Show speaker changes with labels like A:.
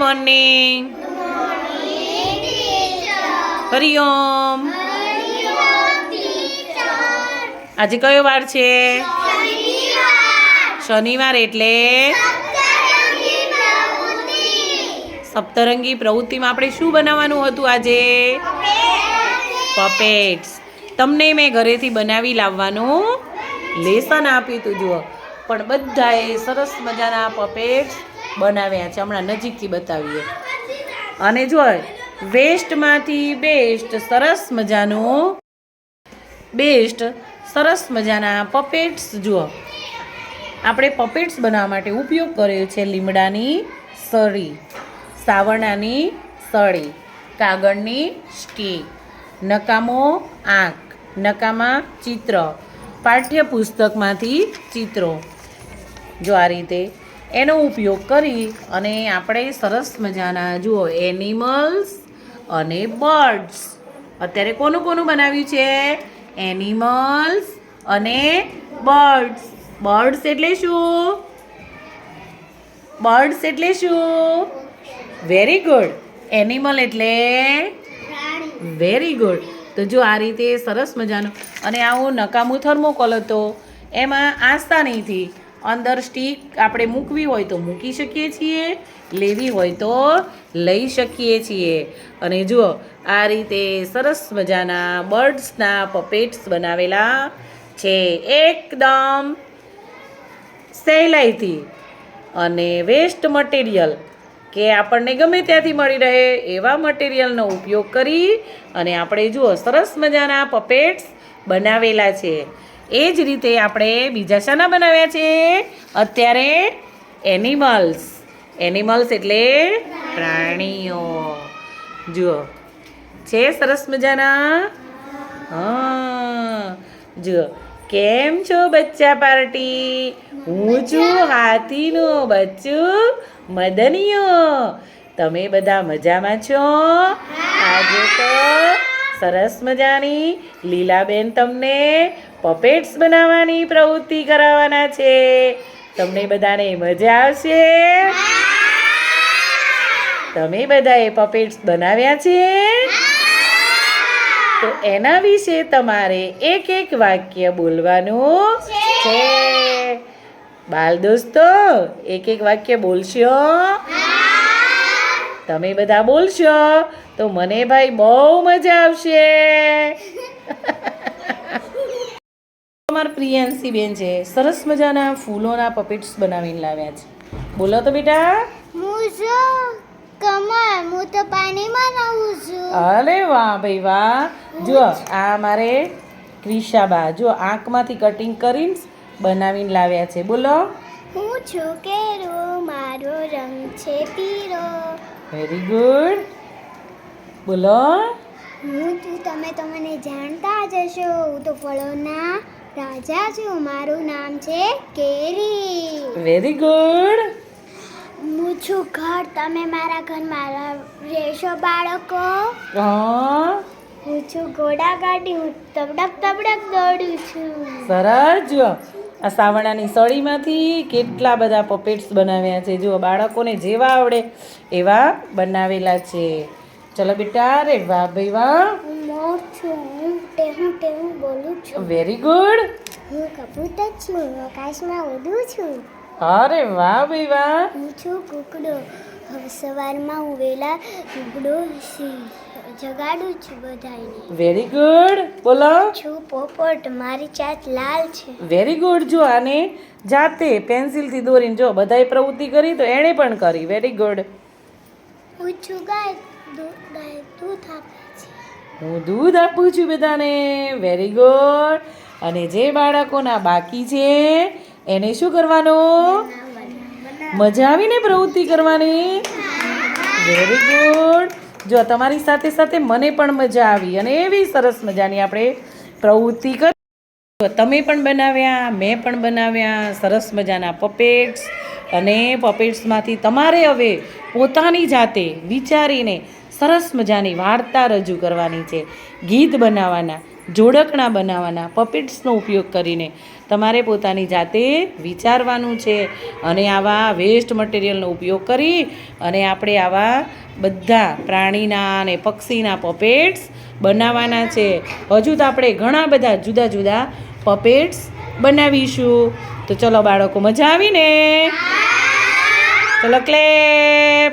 A: Morning Hariom. આજે કયો વાર છે? શનિવાર એટલે સપ્તરંગી પ્રવૃત્તિમાં આપણે શું બનાવવાનું હતું આજે? પપેટ્સ. તમને મેં ઘરેથી બનાવી લાવવાનું લેસન આપ્યું હતું, જુઓ. પણ બધાએ સરસ મજાના પપેટ્સ બનાવ્યા છે, હમણાં નજીકથી બતાવીએ. અને જો વેસ્ટમાંથી બેસ્ટ સરસ મજાનું બેસ્ટ સરસ મજાના પપેટ્સ જુઓ. આપણે પપેટ્સ બનાવવા માટે ઉપયોગ કર્યો છે લીમડાની સળી, સાવરણાની સળી, કાગળની સ્ટીક નકામો આંખ નકામા ચિત્ર, પાઠ્યપુસ્તકમાંથી ચિત્રો. જો આ રીતે એનો ઉપયોગ કરી અને આપણે સરસ મજાના જુઓ એનિમલ્સ અને બર્ડ્સ અત્યારે કોનું કોનું બનાવ્યું છે? એનિમલ્સ અને બર્ડ્સ બર્ડ્સ એટલે શું? બર્ડ્સ એટલે શું? વેરી ગુડ એનિમલ એટલે? વેરી ગુડ તો જો આ રીતે સરસ મજાનું અને આવું નકામું થર્મોકોલ હતો, એમાં આસાનીથી અંદર સ્ટીક આપણે મૂકવી હોય તો મૂકી શકીએ છીએ, લેવી હોય તો લઈ શકીએ છીએ. અને જુઓ, આ રીતે સરસ મજાના બર્ડ્સના પપેટ્સ બનાવેલા છે. એકદમ સહેલાઈથી અને વેસ્ટ મટીરિયલ કે આપણને ગમે ત્યાંથી મળી રહે એવા મટીરિયલનો ઉપયોગ કરી અને આપણે જુઓ, સરસ મજાના પપેટ્સ બનાવેલા છે. એ જ રીતે આપણે બીજા શાના બનાવ્યા છે. અત્યારે એનિમલ્સ એનિમલ્સ એટલે પ્રાણીઓ. જુઓ. છે સરસ મજાના? હા. જુઓ. કેમ છો બચ્ચા પાર્ટી? હું છું હાથીનું બચ્ચું મદનિયો. તમે બધા મજામાં છો? આજે તો સરસ મજાની લીલાબેન તમને પપેટ્સ બનાવવાની પ્રવૃત્તિ કરાવવાના છે. તમને બધાને મજા આવશે? તમે બધાએ પપેટ્સ બનાવ્યા છે? તો એના વિશે તમારે એક એક વાક્ય બોલવાનું છે. બાલ દોસ્તો, એક એક વાક્ય બોલશો? તમે બધા બોલશો? તો મને ભાઈ બહુ મજા આવશે. અમારા પ્રિયાંશી બેન છે. સરસ મજાના ફૂલોના પપેટ્સ બનાવીને લાવ્યા છે. બોલો તો બેટા.
B: હું છું કમળ. હું તો પાણીમાં રહું છું.
A: અરે વાહ ભાઈ વાહ. જો આ મારે ક્રિશાબા. જો આંખમાંથી કટિંગ કરીને બનાવીને લાવ્યા છે. બોલો.
B: હું છું કેરો. મારો રંગ છે પીરો
A: વેરી ગુડ બોલો.
B: હું તું તમે તમને જાણતા જ હશો. હું તો ફળોના રાજા છું મારું નામ છે કેરી.
A: વેરી ગુડ
B: હું છું ઘર તમે મારા ઘરમાં રહેશો બાળકો?
A: હા.
B: છું ઘોડા ગાડી હું તબડક તબડક દોડું છું.
A: સરસ. જુઓ આ સાવણાની સળીમાંથી કેટલા બધા પપેટ્સ બનાવ્યા છે. જુઓ બાળકોને જેવા આવડે એવા બનાવેલા છે. ચલો બેટા રે વાહ ભાઈ વાહ
B: હું મોર છું. હું ટેહું ટેહું બોલું છું
A: વેરી ગુડ
B: હું કબૂતર છું આકાશમાં ઉડું છું.
A: અરે વાહ ભાઈ વાહ.
B: હું છું કુકડો. હવે સવારમાં હું વહેલા કુકડો જગાડું છું બધાને
A: વેરી ગુડ બોલો.
B: છું પોપટ મારી ચાચ લાલ છે.
A: વેરી ગુડ જો આને જાતે પેન્સિલથી દોરીને જો બધાએ પ્રવૃત્તિ કરી તો એણે પણ કરી. વેરી ગુડ
B: હું છું ગાય દૂધ ગાય દૂધ આપે છે.
A: હું દૂધ આપું છું બધાને. વેરી ગુડ અને જે બાળકોના બાકી છે, એને શું કરવાનું? મજા આવીને પ્રવૃત્તિ કરવાની? વેરી ગુડ જો તમારી સાથે સાથે મને પણ મજા આવી અને એવી સરસ મજાની આપણે પ્રવૃત્તિ કરી. તમે પણ બનાવ્યા, મેં પણ બનાવ્યા સરસ મજાના પપેટ્સ અને પપેટ્સમાંથી તમારે હવે પોતાની જાતે વિચારીને સરસ મજાની વાર્તા રજૂ કરવાની છે. ગીત બનાવવાના, જોડકણા બનાવવાના પપેટ્સનો ઉપયોગ કરીને તમારે પોતાની જાતે વિચારવાનું છે અને આવા વેસ્ટ મટીરિયલનો ઉપયોગ કરી અને આપણે આવા બધા પ્રાણીના અને પક્ષીના પપેટ્સ બનાવવાના છે. હજુ તો આપણે ઘણા બધા જુદા જુદા પપેટ્સ બનાવીશું. તો ચલો બાળકો, મજા આવીને. ચલો ક્લેપ